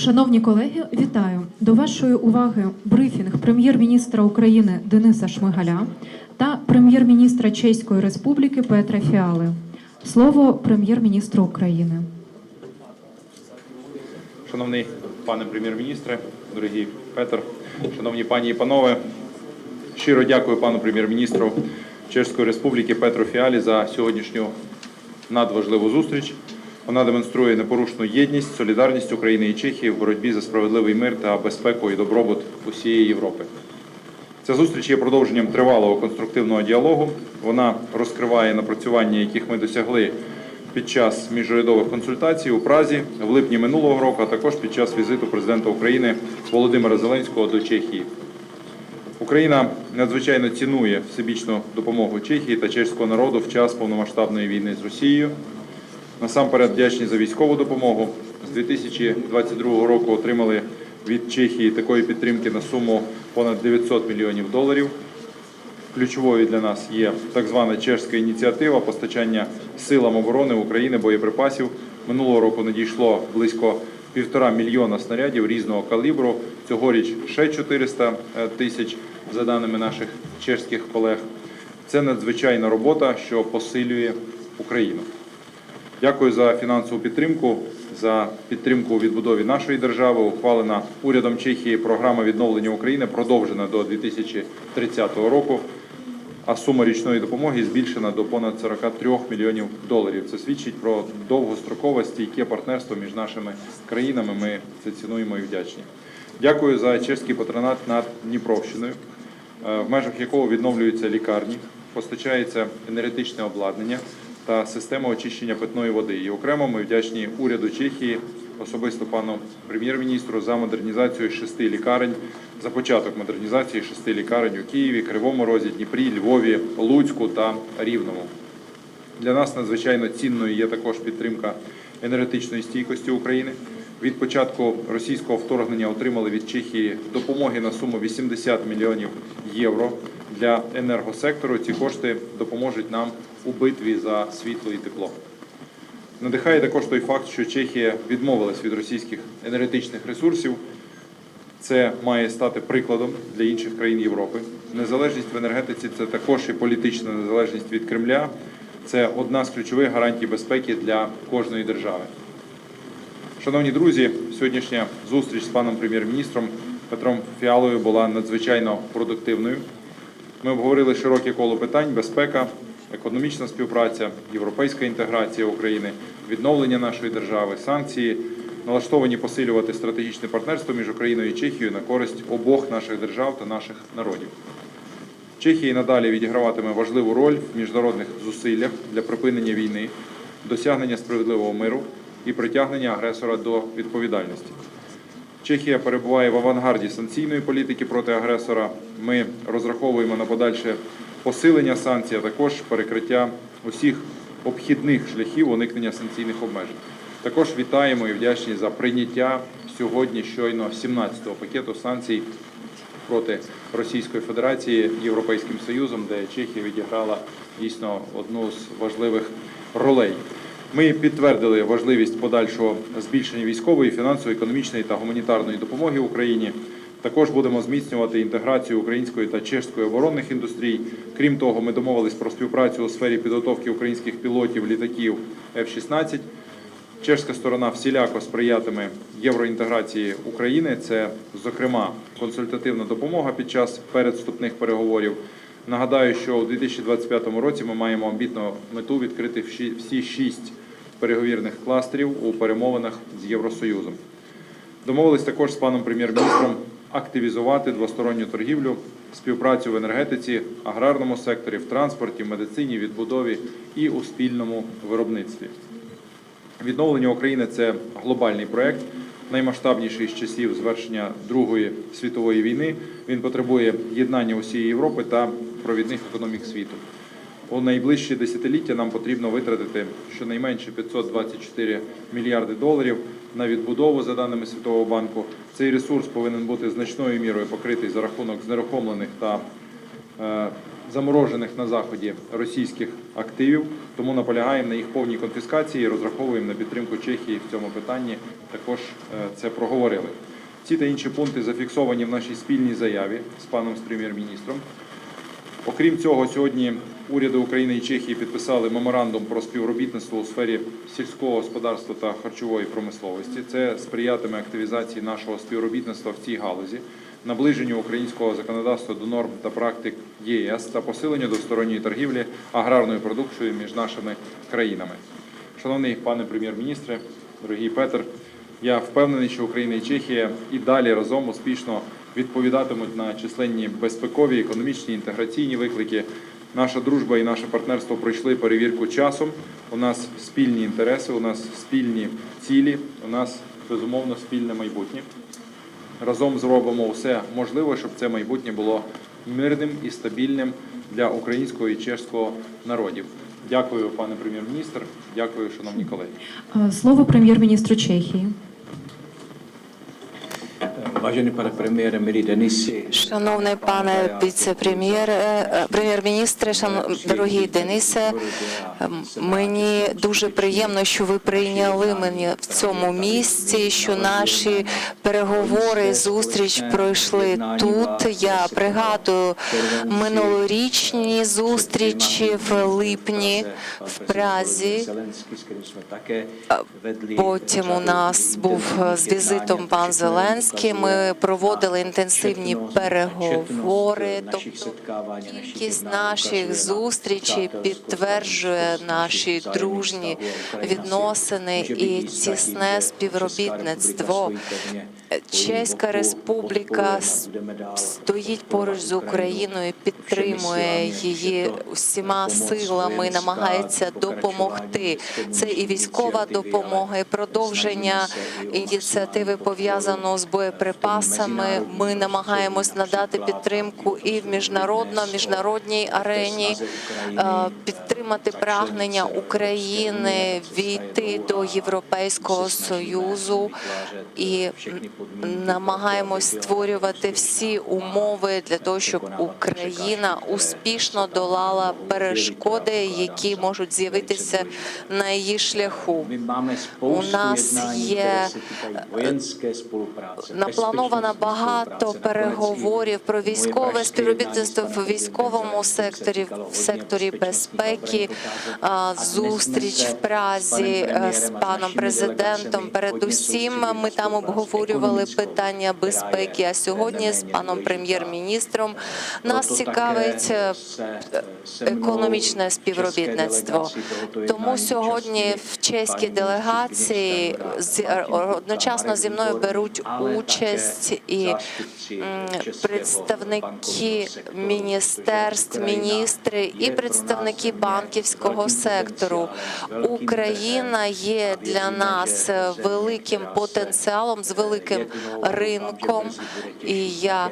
Шановні колеги, вітаю до вашої уваги брифінг прем'єр-міністра України Дениса Шмигаля та прем'єр-міністра Чеської Республіки Петра Фіали. Слово прем'єр-міністру України. Шановний пане прем'єр-міністре, дорогий Петр, шановні пані і панове, щиро дякую пану прем'єр-міністру Чеської Республіки Петру Фіалі за сьогоднішню надважливу зустріч. Вона демонструє непорушну єдність, солідарність України і Чехії в боротьбі за справедливий мир та безпеку і добробут усієї Європи. Ця зустріч є продовженням тривалого конструктивного діалогу. Вона розкриває напрацювання, яких ми досягли під час міжурядових консультацій у Празі в липні минулого року, а також під час візиту президента України Володимира Зеленського до Чехії. Україна надзвичайно цінує всебічну допомогу Чехії та чеського народу в час повномасштабної війни з Росією. Насамперед вдячні за військову допомогу. З 2022 року отримали від Чехії такої підтримки на суму понад 900 мільйонів доларів. Ключовою для нас є так звана чешська ініціатива постачання силам оборони України боєприпасів. Минулого року надійшло близько півтора мільйона снарядів різного калібру. Цьогоріч ще 400 тисяч, за даними наших чешських колег. Це надзвичайна робота, що посилює Україну. Дякую за фінансову підтримку, за підтримку у відбудові нашої держави. Ухвалена урядом Чехії програма відновлення України продовжена до 2030 року. А сума річної допомоги збільшена до понад 43 мільйонів доларів. Це свідчить про довгострокове стійке партнерство між нашими країнами. Ми це цінуємо і вдячні. Дякую за чеський патронат над Дніпровщиною, е, в межах якого відновлюються лікарні, постачається енергетичне обладнання та система очищення питної води. І окремо ми вдячні уряду Чехії, особисто пану прем'єр-міністру за модернізацію шести лікарень, за початок модернізації шести лікарень у Києві, Кривому Розі, Дніпрі, Львові, Луцьку та Рівному. Для нас надзвичайно цінною є також підтримка енергетичної стійкості України. Від початку російського вторгнення отримали від Чехії допомоги на суму 80 мільйонів євро для енергосектору. Ці кошти допоможуть нам у битві за світло і тепло. Надихає також той факт, що Чехія відмовилась від російських енергетичних ресурсів. Це має стати прикладом для інших країн Європи. Незалежність в енергетиці це також і політична незалежність від Кремля. Це одна з ключових гарантій безпеки для кожної держави. Шановні друзі, сьогоднішня зустріч з паном прем'єр-міністром Петром Фіалою була надзвичайно продуктивною. Ми обговорили широке коло питань: безпека, економічна співпраця, європейська інтеграція України, відновлення нашої держави, санкції, налаштовані посилювати стратегічне партнерство між Україною і Чехією на користь обох наших держав та наших народів. Чехія надалі відіграватиме важливу роль в міжнародних зусиллях для припинення війни, досягнення справедливого миру і притягнення агресора до відповідальності. Чехія перебуває в авангарді санкційної політики проти агресора. Ми розраховуємо на подальше посилення санкцій, а також перекриття усіх обхідних шляхів уникнення санкційних обмежень. Також вітаємо і вдячні за прийняття сьогодні щойно 17-го пакету санкцій проти Російської Федерації Європейським Союзом, де Чехія відіграла дійсно одну з важливих ролей. Ми підтвердили важливість подальшого збільшення військової, фінансової, економічної та гуманітарної допомоги Україні. Також будемо зміцнювати інтеграцію української та чешської оборонних індустрій. Крім того, ми домовились про співпрацю у сфері підготовки українських пілотів літаків F-16. Чешська сторона всіляко сприятиме євроінтеграції України. Це, зокрема, консультативна допомога під час передступних переговорів. Нагадаю, що у 2025 році ми маємо амбітну мету відкрити всі- шість переговірних кластерів у перемовинах з Євросоюзом. Домовились також з паном прем'єр-міністром активізувати двосторонню торгівлю, співпрацю в енергетиці, аграрному секторі, в транспорті, медицині, відбудові і у спільному виробництві. Відновлення України це глобальний проект, наймасштабніший з часів звершення Другої світової війни. Він потребує єднання усієї Європи та провідних економік світу. У найближчі десятиліття нам потрібно витратити щонайменше 524 мільярди доларів на відбудову, за даними Світового банку. Цей ресурс повинен бути значною мірою покритий за рахунок знерухомлених та е, заморожених на заході російських активів. Тому наполягаємо на їх повній конфіскації розраховуємо на підтримку Чехії в цьому питанні. Також е, це проговорили. Ці та інші пункти зафіксовані в нашій спільній заяві з паном прем'єр-міністром. Окрім цього, сьогодні уряди України і Чехії підписали меморандум про співробітництво у сфері сільського господарства та харчової промисловості. Це сприятиме активізації нашого співробітництва в цій галузі, наближенню українського законодавства до норм та практик ЄС та посиленню двосторонньої торгівлі аграрною продукцією між нашими країнами. Шановний пане прем'єр-міністре, дорогий Петр, я впевнений, що Україна і Чехія і далі разом успішно відповідатимуть на численні безпекові, економічні, інтеграційні виклики. Наша дружба і наше партнерство пройшли перевірку часом. У нас спільні інтереси, у нас спільні цілі, у нас безумовно спільне майбутнє. Разом зробимо все можливе, щоб це майбутнє було мирним і стабільним для українського і чешського народів. Дякую, пане прем'єр-міністр. Дякую, шановні колеги. Е, Слово прем'єр-міністру Чехії. Vážený pane premiére, milí Denisi, Шановний пане віце-прем'єр, е, прем'єр-міністре, шано- дорогі Денисе, мені дуже приємно, що ви прийняли мене в цьому місці, що наші переговори, зустріч пройшли тут. Я пригадую минулорічні зустрічі в липні в Празі. Потім у нас був з візитом пан Зеленський. Ми проводили інтенсивні переговори. Тобто кількість наших зустрічей підтверджує наші дружні відносини і тісне співробітництво. Чеська Республіка стоїть поруч з Україною, підтримує її усіма силами, намагається допомогти. Це і військова допомога, і продовження ініціативи пов'язаного з боєприпасами. Mezinárodním Ми намагаємось надати підтримку і в міжнародно міжнародній арені. е, Підтримати прагнення України війти до Європейського Союзу і намагаємось створювати всі умови для того, щоб Україна успішно долала перешкоди, які можуть з'явитися на її шляху. У нас є které bezpečnostní багато переговорів про військове співробітництво в військовому секторі, в секторі безпеки. Зустріч в Празі е, з паном президентом. Передусім, ми там обговорювали питання безпеки. А сьогодні з паном прем'єр-міністром нас цікавить е, е, економічне співробітництво. Тому сьогодні в чеській делегації одночасно зі мною беруть ale участь і представники міністерств, міністри і представники банківського сектору. Україна є для нас великим потенціалом з великим ринком. І я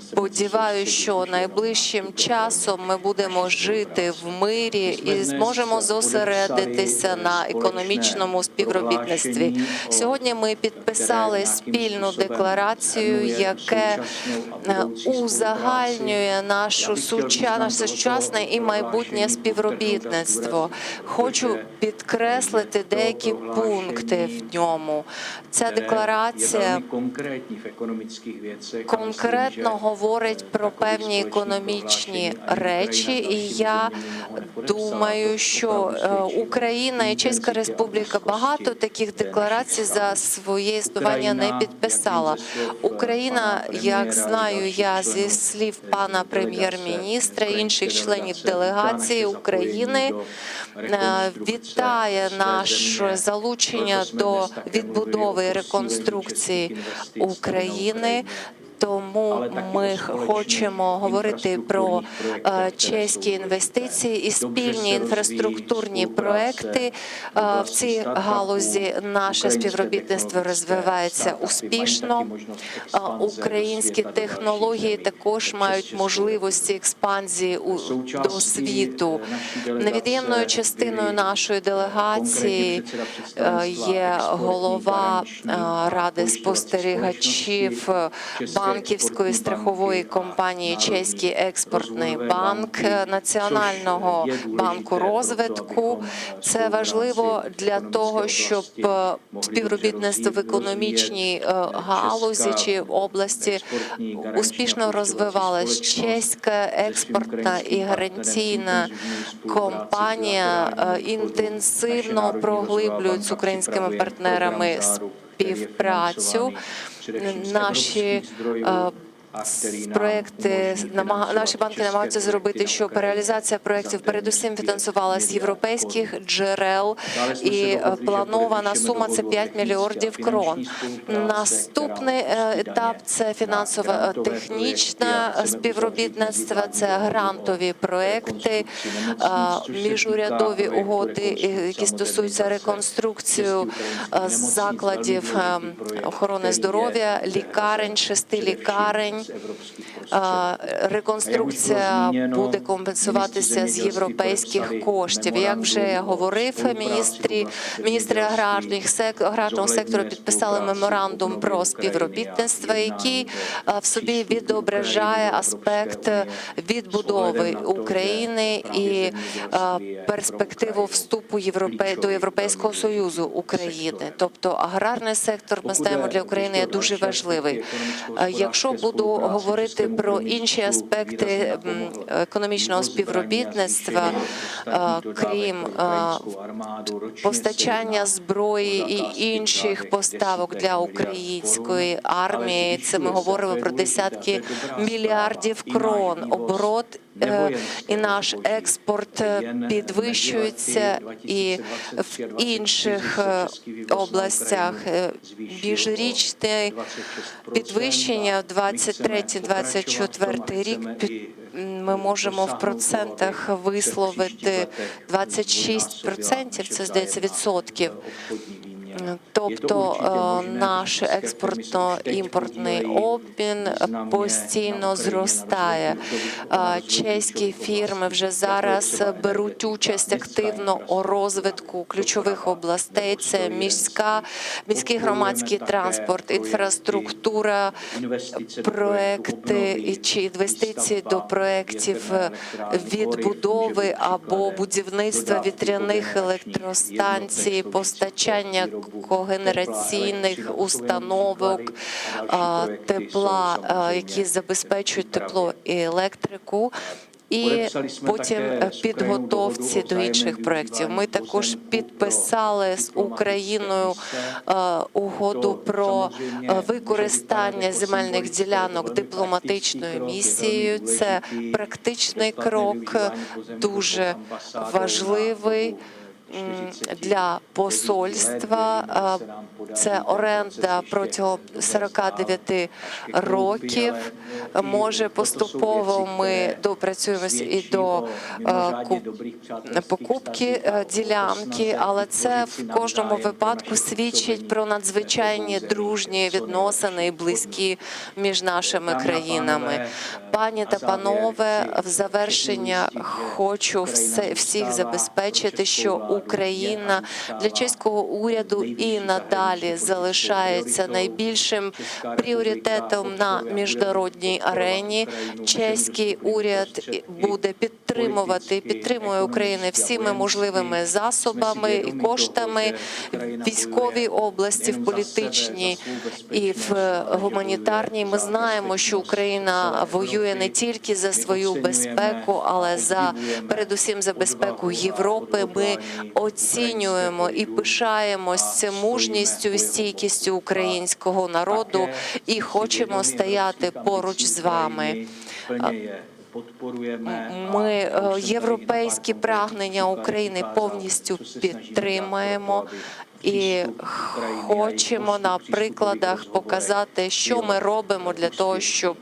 сподіваюся, що найближчим часом ми будемо жити в мирі і зможемо зосередитися на економічному співробітництві. Сьогодні ми підписали спільну декларацію, яке е, узагальнює нашу суча- наше сучасне і майбутнє співробітництво. Хочу підкреслити деякі пункти в ньому. Ця декларація конкретно говорить про певні економічні речі, і я думаю, що е, Україна і Чеська Республіка багато таких декларацій за своє існування не підписала. Україна, як знаю я зі слів пана прем'єр-міністра інших членів делегації України, е, вітає наше залучення до відбудови і реконструкції України. Тому ми хочемо говорити про е, чеські інвестиції і спільні інфраструктурні проекти е, в цій галузі. Наше співробітництво розвивається успішно. Е, Українські технології також мають можливості експанзії до світу. Невід'ємною частиною нашої делегації є голова ради спостерігачів е, банківської страхової компанії Чеський експортний банк Національного банку розвитку. Це важливо для того, щоб е, співробітництво в економічній е, галузі чи області успішно розвивалось. Чеська експортна і гарантійна компанія е, інтенсивно проглиблюють з українськими партнерами співпрацю. Наші е, проекти наші банки намагаються зробити, щоб реалізація проектів передусім фінансувалася з європейських джерел, і е, планована сума це 5 мільярдів крон. Наступний е, етап це фінансове е, технічне співробітництво, це грантові проекти, е, міжурядові угоди, які стосуються реконструкцію е, закладів охорони здоров'я, лікарень, шести лікарень. Реконструкція буде компенсуватися з європейських коштів. Як вже говорив, міністрі міністри аграрних сек- аграрного сектору підписали меморандум про співробітництво, який в собі відображає аспект відбудови України і перспективу вступу Європе... до Європейського союзу України. Тобто аграрний сектор ми знаємо для України є дуже важливий. Якщо буду говорити про інші аспекти економічного співробітництва, е, крім е, постачання зброї і інших поставок для української армії, це ми говоримо про десятки мільярдів крон. Оборот і наш експорт е, підвищується і в інших е, областях. Е, Міжрічне підвищення в 23-24 рік ми можемо в процентах висловити 26%, це здається відсотків. Тобто е, наш експортно-імпортний обмін постійно зростає. Е, Чеські фірми вже зараз беруть участь активно у розвитку ключових областей. Це міська, міський громадський транспорт, інфраструктура, проекти чи інвестиції до проєктів відбудови або будівництва вітряних електростанцій, постачання когенераційних установок тепла, які забезпечують тепло і електрику. І потім е, підготовці до інших проєктів. Ми також підписали з Україною е, угоду про е, використання земельних ділянок дипломатичною місією. Це практичний крок, дуже важливий для посольства. Е, Це оренда протягом 49 років. Може поступово ми допрацюємося і до е, покупки е, ділянки, але це в кожному випадку свідчить про надзвичайні дружні відносини і близькі між нашими країнами. Пані та панове, в завершення хочу все всіх забезпечити, що Україна для чеського уряду і надалі залишається найбільшим пріоритетом на міжнародній арені. Чеський уряд буде підтримувати підтримує Україну всіми можливими засобами і коштами в військовій області, в політичній і в гуманітарній. Ми знаємо, що Україна воює не тільки за свою безпеку, але за передусім за безпеку Європи. Ми оцінюємо і пишаємось мужністю і стійкістю українського народу і хочемо стояти поруч з вами. Ми е, європейські прагнення України повністю підтримуємо і хочемо на прикладах показати, що ми робимо для того, щоб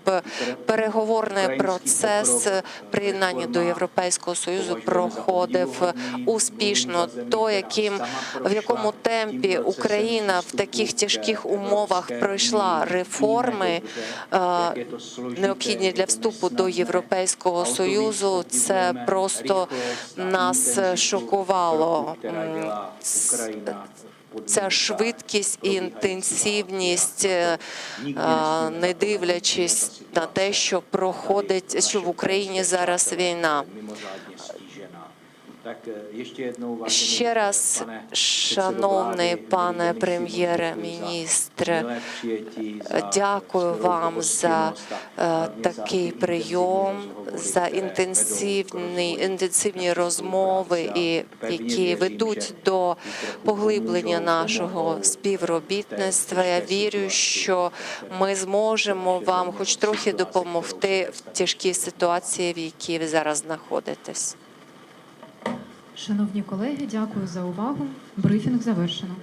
переговорний процес приєднання до Європейського союзу проходив успішно. То яким в якому темпі Україна в таких тяжких умовах пройшла реформи, е, необхідні для вступу до Європейського союзу, це просто нас шокувало. Ця швидкість і інтенсивність, е, не дивлячись на те, що проходить, що в Україні зараз війна. Ще раз, pane předsedo шановний пане za дякую вам за е, такий прийом, за інтенсивні, інтенсивні розмови, і які ведуть до поглиблення нашого співробітництва. Я вірю, що ми зможемо вам, хоч трохи допомогти в тяжкій ситуації, в якій ви зараз знаходитесь. Шановні колеги, дякую за увагу. Брифінг завершено.